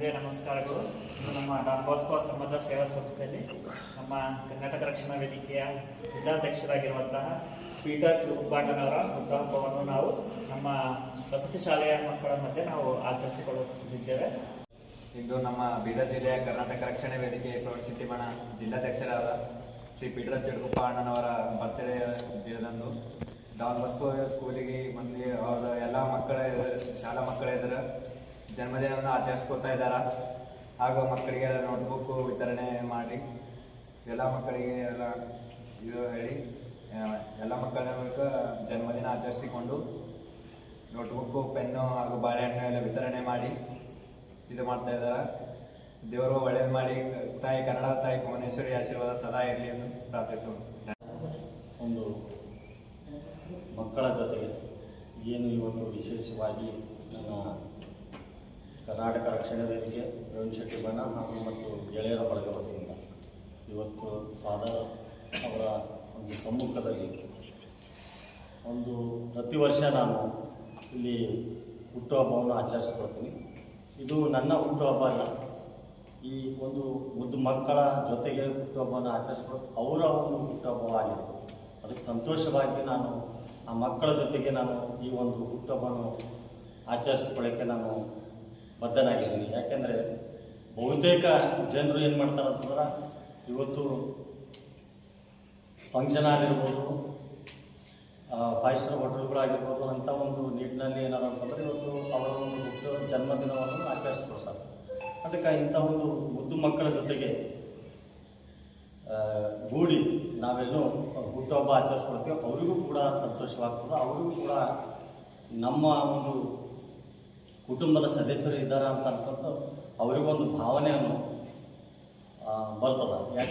ಸಂಜೆಯ ನಮಸ್ಕಾರಗಳು. ನಮ್ಮ ಡಾನ್ ಬಾಸ್ಕೋ ಸಮಾಜ ಸೇವಾ ಸಂಸ್ಥೆಯಲ್ಲಿ ನಮ್ಮ ಕರ್ನಾಟಕ ರಕ್ಷಣಾ ವೇದಿಕೆಯ ಜಿಲ್ಲಾಧ್ಯಕ್ಷರಾಗಿರುವಂತಹ ಪೀಟರ್ ಚಿರುಪಾಟನವರ ಹುಟ್ಟುಹಬ್ಬವನ್ನು ನಾವು ನಮ್ಮ ವಸತಿ ಶಾಲೆಯ ಮಕ್ಕಳ ಮಧ್ಯೆ ನಾವು ಆಚರಿಸಿಕೊಳ್ಳುತ್ತಿದ್ದೇವೆ. ಇಂದು ನಮ್ಮ ಬೀದರ್ ಜಿಲ್ಲೆಯ ಕರ್ನಾಟಕ ರಕ್ಷಣಾ ವೇದಿಕೆ ಪ್ರೌಢಶಿಕ್ಷಣ ಜಿಲ್ಲಾಧ್ಯಕ್ಷರಾದ ಶ್ರೀ ಪೀಟರ್ ಚೆಡುಗುಪ್ಪ ಅಣ್ಣನವರ ಬರ್ತ್ಡೇ ದಿನದಂದು ಡಾನ್ ಬಸ್ಕೋ ಸ್ಕೂಲಿಗೆ ಮಂದಿ ಅವ್ರ ಎಲ್ಲ ಮಕ್ಕಳ ಶಾಲಾ ಮಕ್ಕಳ ಎದುರು ಜನ್ಮದಿನವನ್ನು ಆಚರಿಸ್ಕೊತಾ ಇದ್ದಾರೆ? ಹಾಗೂ ಮಕ್ಕಳಿಗೆಲ್ಲ ನೋಟ್ಬುಕ್ಕು ವಿತರಣೆ ಮಾಡಿ, ಎಲ್ಲ ಮಕ್ಕಳಿಗೆ ಎಲ್ಲ ಇದು ಹೇಳಿ ಎಲ್ಲ ಮಕ್ಕಳ ಜನ್ಮದಿನ ಆಚರಿಸಿಕೊಂಡು ನೋಟ್ಬುಕ್ಕು, ಪೆನ್ನು ಹಾಗೂ ಬಾಳೆಹಣ್ಣು ಎಲ್ಲ ವಿತರಣೆ ಮಾಡಿ ಇದು ಮಾಡ್ತಾ ಇದ್ದಾರೆ? ದೇವರು ಒಳ್ಳೇದು ಮಾಡಿ, ತಾಯಿ ಕನ್ನಡ, ತಾಯಿ ಭುವನೇಶ್ವರಿ ಆಶೀರ್ವಾದ ಸದಾ ಇರಲಿ ಎಂದು ಪ್ರಾರ್ಥಿಸು ಒಂದು ಮಕ್ಕಳ ಜೊತೆಗೆ ಏನು ಇವತ್ತು ವಿಶೇಷವಾಗಿ ನನ್ನ ರಕ್ಷಣಾ ವೇದಿಕೆ ಪ್ರವೀಣ್ ಶೆಟ್ಟಿ ಬಣ್ಣ ಹಾಗೂ ಮತ್ತು ಗೆಳೆಯರ ಬಳಗ ವತಿಯಿಂದ ಇವತ್ತು ಫಾದರ್ ಅವರ ಒಂದು ಸಮ್ಮುಖದಲ್ಲಿ ಒಂದು ಪ್ರತಿ ವರ್ಷ ನಾನು ಇಲ್ಲಿ ಹುಟ್ಟುಹಬ್ಬವನ್ನು ಆಚರಿಸ್ಕೊಳ್ತೀನಿ. ಇದು ನನ್ನ ಹುಟ್ಟುಹಬ್ಬ ಅಲ್ಲ. ಈ ಒಂದು ಮುದ್ದು ಮಕ್ಕಳ ಜೊತೆಗೆ ಹುಟ್ಟುಹಬ್ಬವನ್ನು ಆಚರಿಸ್ಕೊಂಡು ಅವರ ಒಂದು ಹುಟ್ಟುಹಬ್ಬವಾಗಿದೆ ಅದಕ್ಕೆ ಸಂತೋಷವಾಗಿ ನಾನು ಆ ಮಕ್ಕಳ ಜೊತೆಗೆ ನಾನು ಈ ಒಂದು ಹುಟ್ಟುಹಬ್ಬವನ್ನು ಆಚರಿಸ್ಕೊಳ್ಳೋಕ್ಕೆ ನಾನು ಬದ್ಧನಾಗಿದ್ದೀನಿ ಯಾಕೆಂದರೆ ಬಹುತೇಕ ಜನರು ಏನು ಮಾಡ್ತಾರೆ ಅಂತಂದ್ರೆ, ಇವತ್ತು ಫಂಕ್ಷನ್ ಆಗಿರ್ಬೋದು ಫೈವ್ ಸ್ಟಾರ್ ಹೋಟೆಲ್ಗಳಾಗಿರ್ಬೋದು ಅಂಥ ಒಂದು ನಿಟ್ಟಿನಲ್ಲಿ ಏನಾದ್ರು ಅಂತಂದರೆ ಇವತ್ತು ಅವರ ಒಂದು ಮುಖ್ಯ ಜನ್ಮದಿನವನ್ನು ಆಚರಿಸ್ಕೊಳ್ತಾರೆ ಅದಕ್ಕೆ ಇಂಥ ಒಂದು ಮುದ್ದು ಮಕ್ಕಳ ಜೊತೆಗೆ ಗೂಡಿ ನಾವೆಲ್ಲೂ ಹುಟ್ಟುಹಬ್ಬ ಆಚರಿಸ್ಕೊಳ್ತೀವಿ ಅವರಿಗೂ ಕೂಡ ಸಂತೋಷವಾಗ್ತದೆ. ಅವರಿಗೂ ಕೂಡ ನಮ್ಮ ಒಂದು ಕುಟುಂಬದ ಸದಸ್ಯರು ಇದ್ದಾರೆ ಅಂತ ಅನ್ಕೊಂತ ಅವರಿಗೊಂದು ಭಾವನೆಯನ್ನು ಬರ್ತದೆ. ಯಾಕೆ